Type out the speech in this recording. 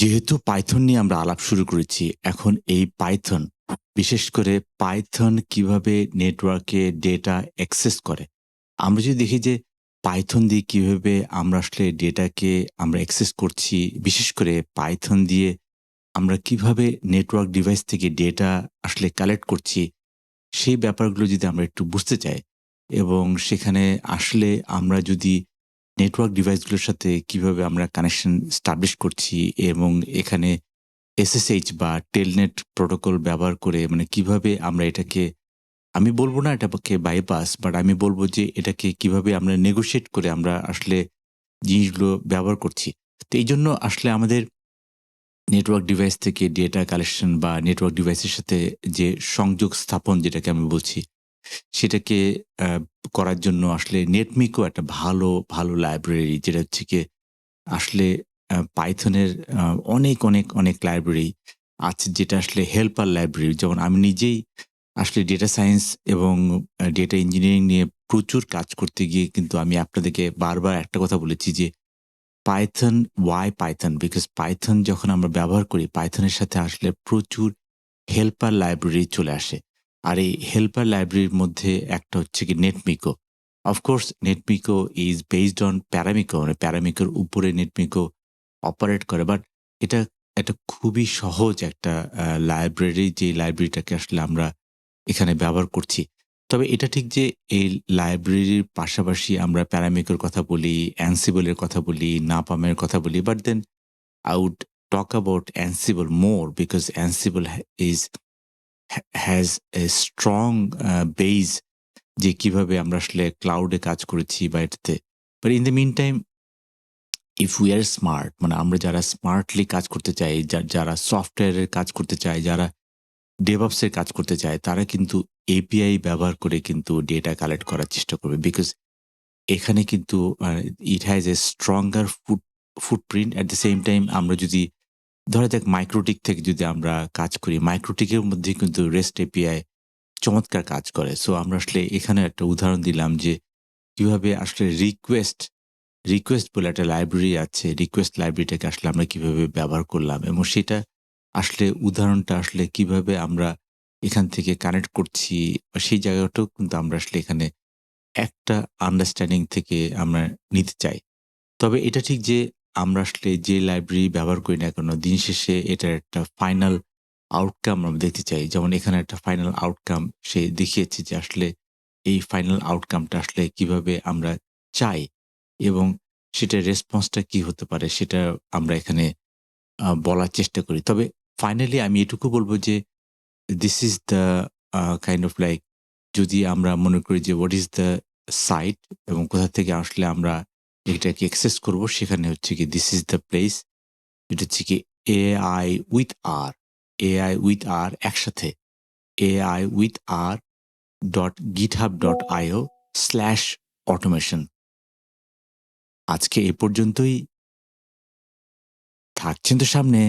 যেহেতু পাইথন নিয়ে আমরা আলাপ শুরু করেছি, এখন এই পাইথন, বিশেষ করে পাইথন কীভাবে নেটওয়ার্কে ডেটা অ্যাক্সেস করে। আমরা যদি দেখি যে পাইথন দিয়ে কীভাবে আমরা আসলে ডেটাকে আমরা অ্যাক্সেস করছি, বিশেষ করে পাইথন দিয়ে আমরা কীভাবে নেটওয়ার্ক ডিভাইস থেকে ডেটা আসলে কালেক্ট করছি, সেই ব্যাপারগুলো যদি আমরা একটু বুঝতে চাই এবং সেখানে আসলে আমরা যদি নেটওয়ার্ক ডিভাইসগুলোর সাথে কীভাবে আমরা কানেকশন স্টাবলিশ করছি এবং এখানে এসএসএইচ বা টেলনেট প্রোটোকল ব্যবহার করে মানে কীভাবে আমরা এটাকে আমি বলব না এটাকে বাইপাস বাট আমি বলব যে এটাকে কীভাবে আমরা নেগোশিয়েট করে আমরা আসলে জিনিসগুলো ব্যবহার করছি। তো এই জন্য আসলে আমাদের নেটওয়ার্ক ডিভাইস থেকে ডেটা কালেকশন বা নেটওয়ার্ক ডিভাইসের সাথে যে সংযোগ স্থাপন যেটাকে আমি বলছি, সেটাকে করার জন্য আসলে নেটমিকো একটা ভালো, ভালো লাইব্রেরি যেটা হচ্ছে কি আসলে পাইথনের অনেক, অনেক, অনেক লাইব্রেরি আছে যেটা আসলে হেল্পার লাইব্রেরি। যেমন আমি নিজেই আসলে ডেটা সায়েন্স এবং ডেটা ইঞ্জিনিয়ারিং নিয়ে প্রচুর কাজ করতে গিয়ে কিন্তু আমি আপনাদেরকে বারবার একটা কথা বলেছি যে Python, why Python? Because Python যখন আমরা ব্যবহার করি, পাইথনের সাথে আসলে প্রচুর হেল্পার লাইব্রেরি চলে আসে। আর এই হেল্পার লাইব্রেরির মধ্যে একটা হচ্ছে গিয়ে Netmiko. Of course Netmiko is based on Paramiko মানে প্যারামিকোর উপরে নেটমিকো অপারেট করে। বাট এটা একটা খুবই সহজ একটা লাইব্রেরি যে লাইব্রেরিটাকে আসলে আমরা এখানে ব্যবহার করছি। তবে এটা ঠিক যে এই লাইব্রেরির পাশাপাশি আমরা প্যারামিকোর কথা বলি, অ্যানসিবল এর কথা বলি, নাপাম এর কথা বলি। But then would talk about Ansible more because Ansible ha ha has a strong যে কীভাবে আমরা আসলে ক্লাউডে কাজ করেছি বা এটাতে। But in the meantime if we are smart মানে আমরা যারা স্মার্টলি কাজ করতে চাই, যারা সফটওয়্যারের কাজ করতে চাই যারা এর কাজ করতে চায়, তারা কিন্তু এপিআই ব্যবহার করে কিন্তু ডেটা কালেক্ট করার চেষ্টা করবে। বিকজ এখানে কিন্তু it has a stronger foot footprint at the same time আমরা যদি ধরা যাক মাইক্রোটিক থেকে যদি আমরা কাজ করি, মাইক্রোটিকের মধ্যে কিন্তু রেস্ট এপিআই চমৎকার কাজ করে। সো আমরা আসলে এখানে একটা উদাহরণ দিলাম যে কীভাবে আসলে রিকোয়েস্ট, রিকোয়েস্ট বলে একটা লাইব্রেরি আছে। রিকোয়েস্ট লাইব্রেরিটাকে আসলে আমরা কীভাবে ব্যবহার করলাম এবং সেটা আসলে উদাহরণটা আসলে কীভাবে আমরা এখান থেকে কানেক্ট করছি সেই জায়গাটাও কিন্তু আমরা আসলে এখানে একটা আন্ডারস্ট্যান্ডিং থেকে আমরা নিতে চাই। তবে এটা ঠিক যে আমরা আসলে যে লাইব্রেরি ব্যবহার করি না কেন, দিন শেষে এটার একটা ফাইনাল আউটকাম আমরা দেখতে চাই। যেমন এখানে একটা ফাইনাল আউটকাম সে দেখিয়েছে যে আসলে এই ফাইনাল আউটকামটা আসলে কীভাবে আমরা চাই এবং সেটার রেসপন্সটা কি হতে পারে সেটা আমরা এখানে বলার চেষ্টা করি। তবে ফাইনালি আমি এটুকু বলব যে this is the kind of like যদি আমরা মনে করি যে হোয়াট ইজ দ্য সাইট এবং কোথা থেকে আসলে আমরা এটাকে অ্যাক্সেস করব সেখানে হচ্ছে কি দিস ইজ দ্য প্লেস। যেটা হচ্ছে কি AI with R, AI with R একসাথে AI with R dot GitHub dot IO slash automation. আজকে এ পর্যন্তই। থাকছেন তো সামনে?